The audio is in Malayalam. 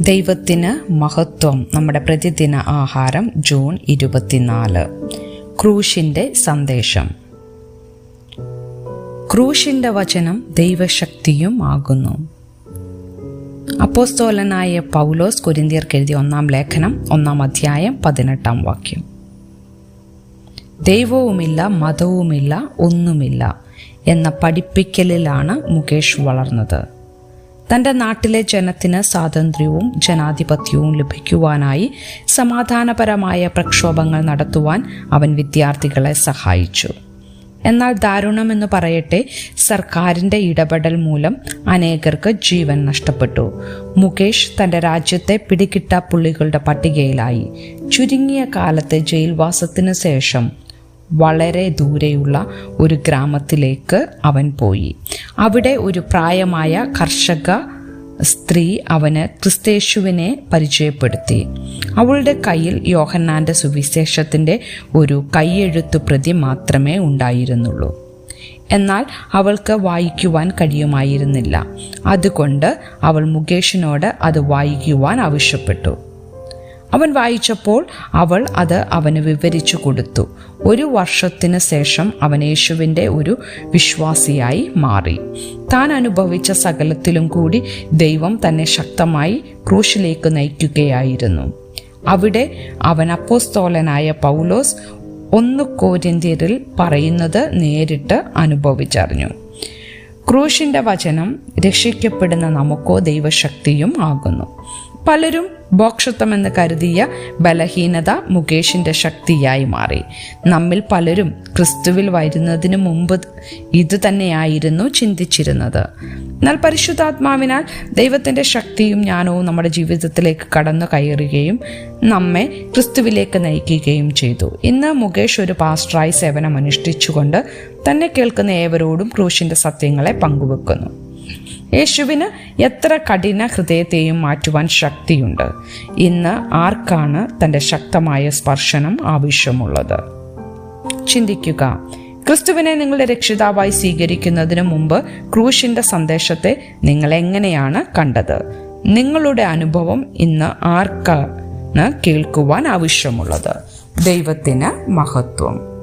ദൈവത്തിന് മഹത്വം. നമ്മുടെ പ്രതിദിന ആഹാരം ജൂൺ ഇരുപത്തിനാല്. ക്രൂശിന്റെ സന്ദേശം. ക്രൂശിന്റെ വചനം ദൈവശക്തിയും ആകുന്നു. അപ്പോസ്തോലനായ പൗലോസ് കുരിന്തിയർക്ക് എഴുതിയ ഒന്നാം ലേഖനം ഒന്നാം അധ്യായം പതിനെട്ടാം വാക്യം. ദൈവവുമില്ല മതവുമില്ല ഒന്നുമില്ല എന്ന പഠിപ്പിക്കലിലാണ് മുകേഷ് വളർന്നത്. തന്റെ നാട്ടിലെ ജനത്തിന് സ്വാതന്ത്ര്യവും ജനാധിപത്യവും ലഭിക്കുവാനായി സമാധാനപരമായ പ്രക്ഷോഭങ്ങൾ നടത്തുവാൻ അവൻ വിദ്യാർത്ഥികളെ സഹായിച്ചു. എന്നാൽ ദാരുണമെന്ന് പറയട്ടെ സർക്കാരിന്റെ ഇടപെടൽ മൂലം അനേകർക്ക് ജീവൻ നഷ്ടപ്പെട്ടു. മുകേഷ് തന്റെ രാജ്യത്തെ പിടികിട്ട പുള്ളികളുടെ പട്ടികയിലായി. ചുരുങ്ങിയ കാലത്തെ ജയിൽവാസത്തിനു ശേഷം വളരെ ദൂരെയുള്ള ഒരു ഗ്രാമത്തിലേക്ക് അവൻ പോയി. അവിടെ ഒരു പ്രായമായ കർഷക സ്ത്രീ അവന് ക്രിസ്തേശുവിനെ പരിചയപ്പെടുത്തി. അവളുടെ കയ്യിൽ യോഹന്നാന്റെ സുവിശേഷത്തിന്റെ ഒരു കൈയെഴുത്തു പ്രതി മാത്രമേ ഉണ്ടായിരുന്നുള്ളൂ. എന്നാൽ അവൾക്ക് വായിക്കുവാൻ കഴിയുമായിരുന്നില്ല. അതുകൊണ്ട് അവൾ മുകേഷിനോട് അത് വായിക്കുവാൻ ആവശ്യപ്പെട്ടു. അവൻ വായിച്ചപ്പോൾ അവൾ അത് അവന് വിവരിച്ചു കൊടുത്തു. ഒരു വർഷത്തിന് ശേഷം അവൻ യേശുവിന്റെ ഒരു വിശ്വാസിയായി മാറി. താൻ അനുഭവിച്ച സകലത്തിലും കൂടി ദൈവം തന്നെ ശക്തമായി ക്രൂശിലേക്ക് നയിക്കുകയായിരുന്നു. അവിടെ അവൻ അപ്പോസ്തോലനായ പൗലോസ് ഒന്ന് കോരിന്ത്യരിൽ പറയുന്നത് നേരിട്ട് അനുഭവിച്ചറിഞ്ഞു. ക്രൂശിന്റെ വചനം രക്ഷിക്കപ്പെടുന്ന നമുക്കോ ദൈവശക്തിയും ആകുന്നു. പലരും ബോക്ഷത്വമെന്ന് കരുതിയ ബലഹീനത മുകേഷിന്റെ ശക്തിയായി മാറി. നമ്മിൽ പലരും ക്രിസ്തുവിൽ വരുന്നതിന് മുമ്പ് ഇതുതന്നെയായിരുന്നു ചിന്തിച്ചിരുന്നത്. എന്നാൽ പരിശുദ്ധാത്മാവിനാൽ ദൈവത്തിന്റെ ശക്തിയും ജ്ഞാനവും നമ്മുടെ ജീവിതത്തിലേക്ക് കടന്നു കയറുകയും നമ്മെ ക്രിസ്തുവിലേക്ക് നയിക്കുകയും ചെയ്തു. ഇന്ന് മുകേഷ് ഒരു പാസ്റ്ററായി സേവനം അനുഷ്ഠിച്ചുകൊണ്ട് തന്നെ കേൾക്കുന്ന ഏവരോടും ക്രൂശിന്റെ സത്യങ്ങളെ പങ്കുവെക്കുന്നു. യേശുവിന് എത്ര കഠിന ഹൃദയത്തെയും മാറ്റുവാൻ ശക്തിയുണ്ട്. ഇന്ന് ആർക്കാണ് തന്റെ ശക്തമായ സ്പർശനം ആവശ്യമുള്ളത്? ചിന്തിക്കുക. ക്രിസ്തുവിനെ നിങ്ങളുടെ രക്ഷിതാവായി സ്വീകരിക്കുന്നതിന് മുമ്പ് ക്രൂശിന്റെ സന്ദേശത്തെ നിങ്ങൾ എങ്ങനെയാണ് കണ്ടത്? നിങ്ങളുടെ അനുഭവം ഇന്ന് ആർക്കാണ് കേൾക്കുവാൻ ആവശ്യമുള്ളത്? ദൈവത്തിന് മഹത്വം.